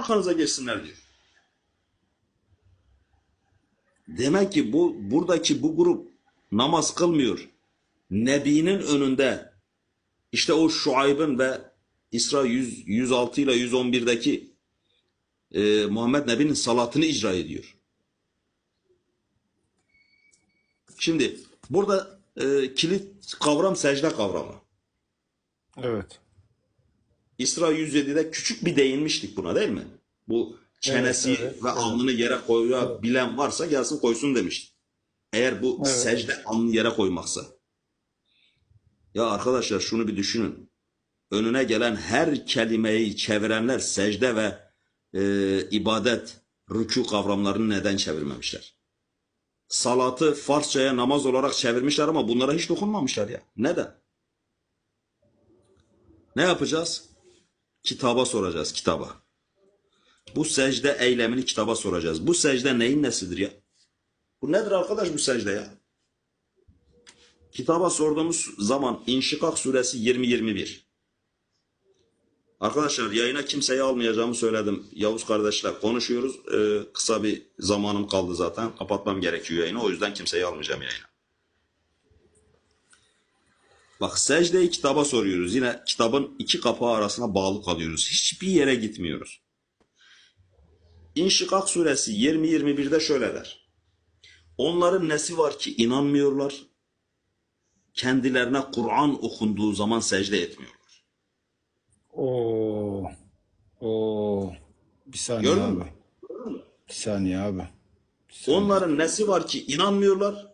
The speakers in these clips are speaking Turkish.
arkanıza geçsinler diyor. Demek ki bu buradaki bu grup namaz kılmıyor. Nebinin önünde işte o Şuayb'ın ve İsra 100, 106 ile 111'deki e, Muhammed Nebi'nin salatını icra ediyor. Şimdi burada e, kilit kavram secde kavramı. Evet. İsra 107'de küçük bir değinmiştik buna değil mi? Bu çenesi Evet, evet, ve evet. alnını yere koyabilen varsa gelsin koysun demiştik. Eğer bu Evet. secde alnını yere koymaksa. Ya arkadaşlar şunu bir düşünün. Önüne gelen her kelimeyi çevirenler secde ve e, ibadet, rükû kavramlarını neden çevirmemişler? Salatı Farsçaya namaz olarak çevirmişler ama bunlara hiç dokunmamışlar ya. Neden? Ne yapacağız? Kitaba soracağız, kitaba. Bu secde eylemini kitaba soracağız. Bu secde neyin nesidir ya? Bu nedir arkadaş bu secde ya? Kitaba sorduğumuz zaman İnşikak suresi 20-21. Arkadaşlar yayına kimseyi almayacağımı söyledim. Yavuz kardeşler konuşuyoruz. Ee, kısa bir zamanım kaldı zaten. Kapatmam gerekiyor yayını. O yüzden kimseyi almayacağım yayına. Bak secdeyi kitaba soruyoruz. Yine kitabın iki kapağı arasına bağlı kalıyoruz. Hiçbir yere gitmiyoruz. İnşikak suresi 20-21'de şöyle der. Onların nesi var ki inanmıyorlar? Kendilerine Kur'an okunduğu zaman secde etmiyorlar. Oo. Oo. Bir saniye Gördün abi. mü? Bir saniye abi. Bir saniye. Onların nesi var ki inanmıyorlar?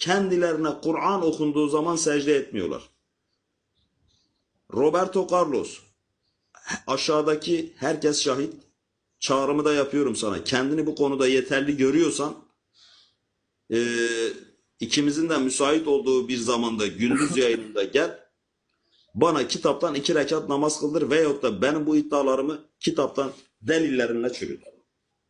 Kendilerine Kur'an okunduğu zaman secde etmiyorlar. Roberto Carlos aşağıdaki herkes şahit. Çağrımı da yapıyorum sana. Kendini bu konuda yeterli görüyorsan eee, ikimizin de müsait olduğu bir zamanda gündüz yayınında gel. Bana kitaptan iki rekat namaz kıldır veyahut da benim bu iddialarımı kitaptan delillerinle çürüt.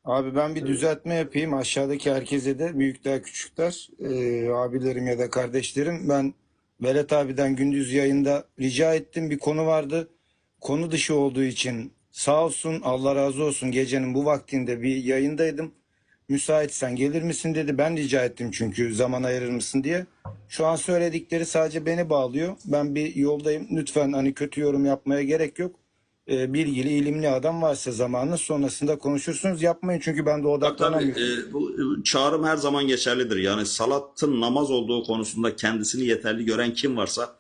Abi ben bir düzeltme yapayım. Aşağıdaki herkese de büyükler küçükler, e, abilerim ya da kardeşlerim. Ben Velet abiden gündüz yayında rica ettim. Bir konu vardı. Konu dışı olduğu için sağ olsun Allah razı olsun gecenin bu vaktinde bir yayındaydım. Müsaitsen gelir misin dedi. Ben rica ettim çünkü zaman ayırır mısın diye. Şu an söyledikleri sadece beni bağlıyor. Ben bir yoldayım. Lütfen hani kötü yorum yapmaya gerek yok. E, bilgili, ilimli adam varsa zamanı sonrasında konuşursunuz. Yapmayın çünkü ben de Bak tabii odaklanamıyorum. e, bu e, çağrım her zaman geçerlidir. Yani salatın namaz olduğu konusunda kendisini yeterli gören kim varsa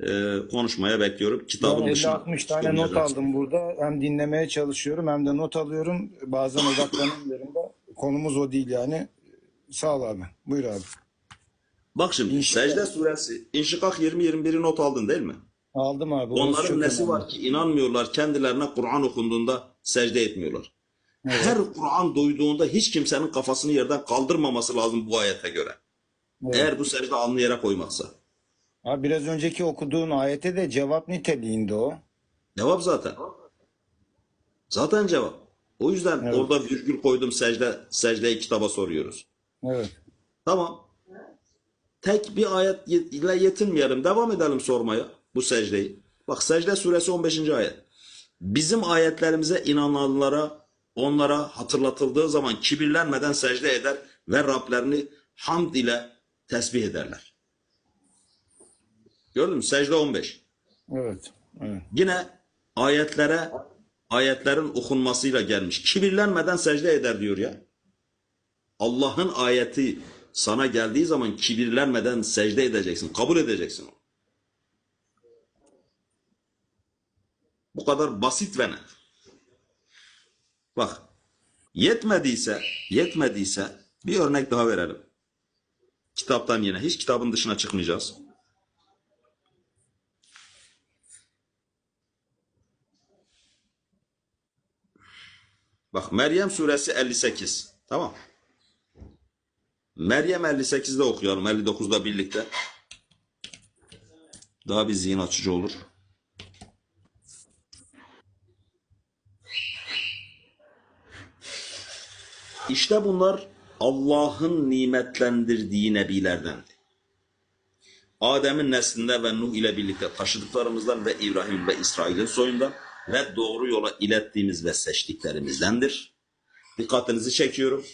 e, konuşmaya bekliyorum. Kitabın Ben dışında 50-60 tane not aldım burada. Hem dinlemeye çalışıyorum hem de not alıyorum. Bazen odaklanamıyorum da. Konumuz o değil yani. Sağ ol abi. Buyur abi. Bak şimdi İnşikak. Secde suresi İnşikak 20-21'i not aldın değil mi? Aldım abi. Onların nesi var ki inanmıyorlar kendilerine Kur'an okunduğunda secde etmiyorlar. Her Kur'an duyduğunda hiç kimsenin kafasını yerden kaldırmaması lazım bu ayete göre. Evet. Eğer bu secde alnı yere koymaksa. Abi biraz önceki okuduğun ayete de cevap niteliğinde o. Cevap zaten. Zaten cevap. O yüzden Evet. orada virgül koydum secde, secdeyi kitaba soruyoruz. Evet. Tamam. Tek bir ayet ile yetinmeyelim. Devam edelim sormaya bu secdeyi. Bak secde suresi 15. ayet. Bizim ayetlerimize inananlara onlara hatırlatıldığı zaman kibirlenmeden secde eder ve Rablerini hamd ile tesbih ederler. Gördün mü? Secde 15. Evet. Evet. Yine ayetlere ayetlerin okunmasıyla gelmiş. Kibirlenmeden secde eder diyor ya. Allah'ın ayeti sana geldiği zaman kibirlenmeden secde edeceksin. Kabul edeceksin onu. Bu kadar basit ve net. Bak yetmediyse yetmediyse bir örnek daha verelim. Kitaptan yine. Hiç kitabın dışına çıkmayacağız. Bak Meryem suresi 58. Tamam. Meryem 58'de okuyalım. 59'da birlikte. Daha bir zihin açıcı olur. İşte bunlar Allah'ın nimetlendirdiği nebilerdendi. Adem'in neslinde ve Nuh ile birlikte taşıdıklarımızdan ve İbrahim ve İsrail'in soyundan ve doğru yola ilettiğimiz ve seçtiklerimizdendir. Dikkatinizi çekiyorum.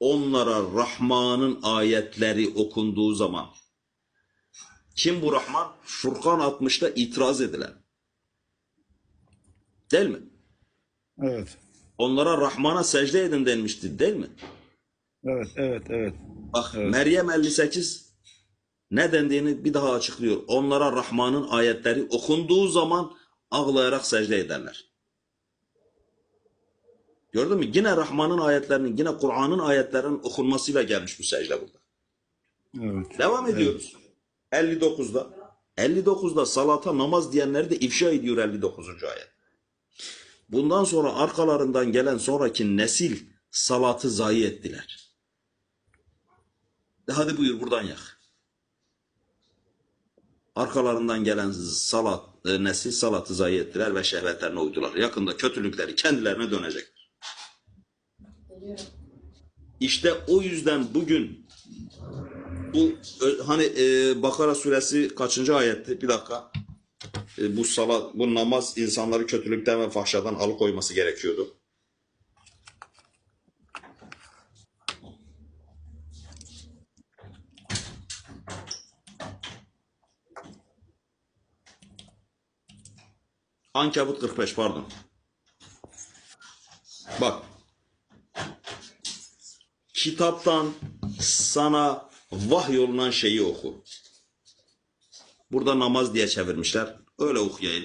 Onlara Rahman'ın ayetleri okunduğu zaman kim bu Rahman? Furkan 60'ta itiraz edilen. Değil mi? Evet. Onlara Rahman'a secde edin denmişti değil mi? Evet, evet, evet. Bak Meryem 58 ne dendiğini bir daha açıklıyor. Onlara Rahman'ın ayetleri okunduğu zaman ağlayarak secde ederler. Gördün mü? Yine Rahman'ın ayetlerinin, yine Kur'an'ın ayetlerinin okunmasıyla gelmiş bu secde burada. Evet. Devam ediyoruz. 59'da. 59'da salata namaz diyenleri de ifşa ediyor 59. ayet. Bundan sonra arkalarından gelen sonraki nesil salatı zayi ettiler. De hadi buyur buradan yak. Arkalarından gelen salat, e, nesil salatı zayi ettiler ve şehvetlerine uydular. Yakında kötülükleri kendilerine dönecekler. İşte o yüzden bugün bu ö- hani e, Bakara suresi kaçıncı ayetti? Bir dakika. E, bu salat, bu namaz insanları kötülükten ve fahşadan alıkoyması gerekiyordu. Ankebut 45 pardon. Bak. Kitaptan sana vahyolunan şeyi oku. Burada namaz diye çevirmişler. Öyle okuyayım.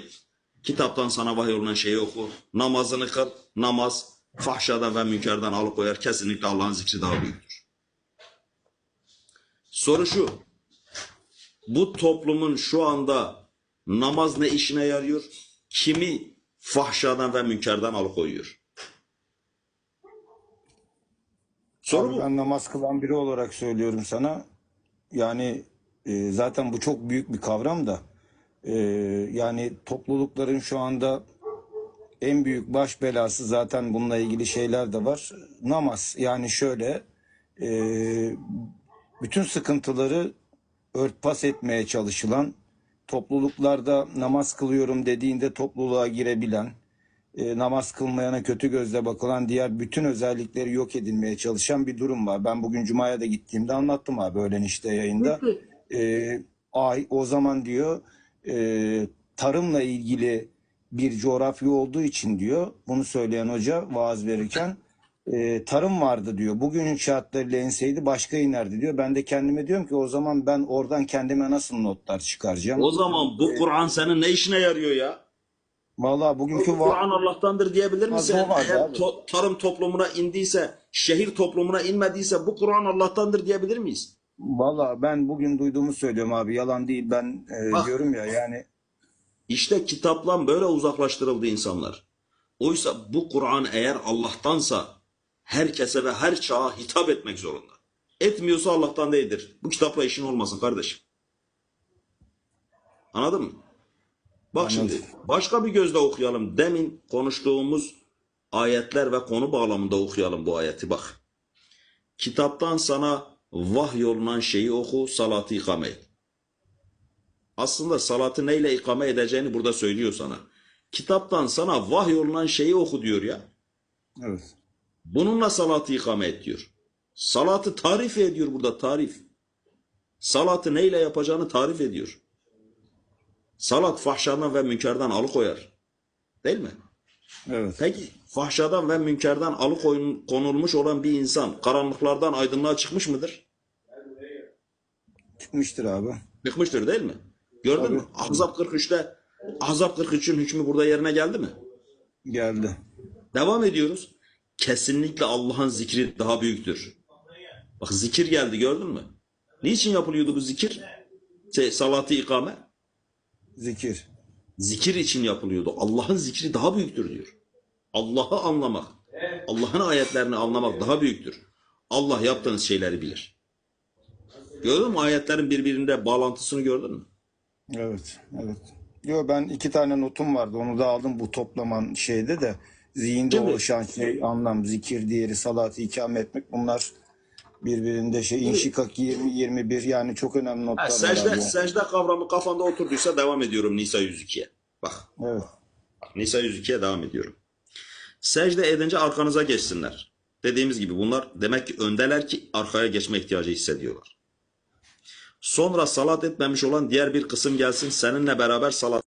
Kitaptan sana vahyolunan şeyi oku. Namazını kıl. Namaz fahşadan ve münkerden alıkoyar. Kesinlikle Allah'ın zikri daha büyüktür. Soru şu. Bu toplumun şu anda namaz ne işine yarıyor? Kimi fahşadan ve münkerden alıkoyuyor? Soru Abi bu. ben namaz kılan biri olarak söylüyorum sana. Yani e, zaten bu çok büyük bir kavram da. E, yani toplulukların şu anda en büyük baş belası zaten bununla ilgili şeyler de var. Namaz. Yani şöyle e, bütün sıkıntıları örtbas etmeye çalışılan topluluklarda namaz kılıyorum dediğinde topluluğa girebilen e, namaz kılmayana kötü gözle bakılan diğer bütün özellikleri yok edilmeye çalışan bir durum var. Ben bugün Cuma'ya da gittiğimde anlattım abi öğlen işte yayında. E, ay o zaman diyor e, tarımla ilgili bir coğrafya olduğu için diyor bunu söyleyen hoca vaaz verirken e, tarım vardı diyor. Bugünün şartlarıyla enseydi başka inerdi diyor. Ben de kendime diyorum ki o zaman ben oradan kendime nasıl notlar çıkaracağım? O zaman bu Kur'an senin ne işine yarıyor ya? Vallahi bugünkü va- Kur'an Allah'tandır diyebilir misin? Eğer to- tarım toplumuna indiyse, şehir toplumuna inmediyse bu Kur'an Allah'tandır diyebilir miyiz? Valla ben bugün duyduğumu söylüyorum abi yalan değil ben e, Bak. diyorum ya yani İşte kitapla böyle uzaklaştırıldı insanlar. Oysa bu Kur'an eğer Allah'tansa herkese ve her çağa hitap etmek zorunda. Etmiyorsa Allah'tan değildir. Bu kitapla işin olmasın kardeşim. Anladın mı? Bak Anladım. şimdi başka bir gözle okuyalım. Demin konuştuğumuz ayetler ve konu bağlamında okuyalım bu ayeti bak. Kitaptan sana vahyolunan şeyi oku, salatı ikame et. Aslında salatı neyle ikame edeceğini burada söylüyor sana. Kitaptan sana vahyolunan şeyi oku diyor ya. evet. Bununla salatı ikame et diyor. Salatı tarif ediyor burada tarif. Salatı neyle yapacağını tarif ediyor. Salat fahşadan ve münkerden alıkoyar. Değil mi? Evet. Peki fahşadan ve münkerden alıkonulmuş olan bir insan karanlıklardan aydınlığa çıkmış mıdır? Çıkmıştır abi. Çıkmıştır değil mi? Gördün Tabii. mü? Ahzab 43'te Ahzab 43'ün hükmü burada yerine geldi mi? Geldi. Devam ediyoruz. Kesinlikle Allah'ın zikri daha büyüktür. Bak zikir geldi gördün mü? Niçin yapılıyordu bu zikir? Şey, salatı ikame. Zikir. Zikir için yapılıyordu. Allah'ın zikri daha büyüktür diyor. Allah'ı anlamak, Allah'ın ayetlerini anlamak daha büyüktür. Allah yaptığınız şeyleri bilir. Gördün mü ayetlerin birbirinde bağlantısını gördün mü? Evet. Evet. Yo ben iki tane notum vardı. Onu da aldım bu toplaman şeyde de zihinde oluşan şey anlam zikir diğeri salatı ikame etmek bunlar birbirinde şey inşikak 20 21 yani çok önemli notlar Ha, secde, abi. secde kavramı kafanda oturduysa devam ediyorum Nisa 102'ye. Bak Evet. Nisa 102'ye devam ediyorum. Secde edince arkanıza geçsinler. Dediğimiz gibi bunlar demek ki öndeler ki arkaya geçme ihtiyacı hissediyorlar. Sonra salat etmemiş olan diğer bir kısım gelsin seninle beraber salat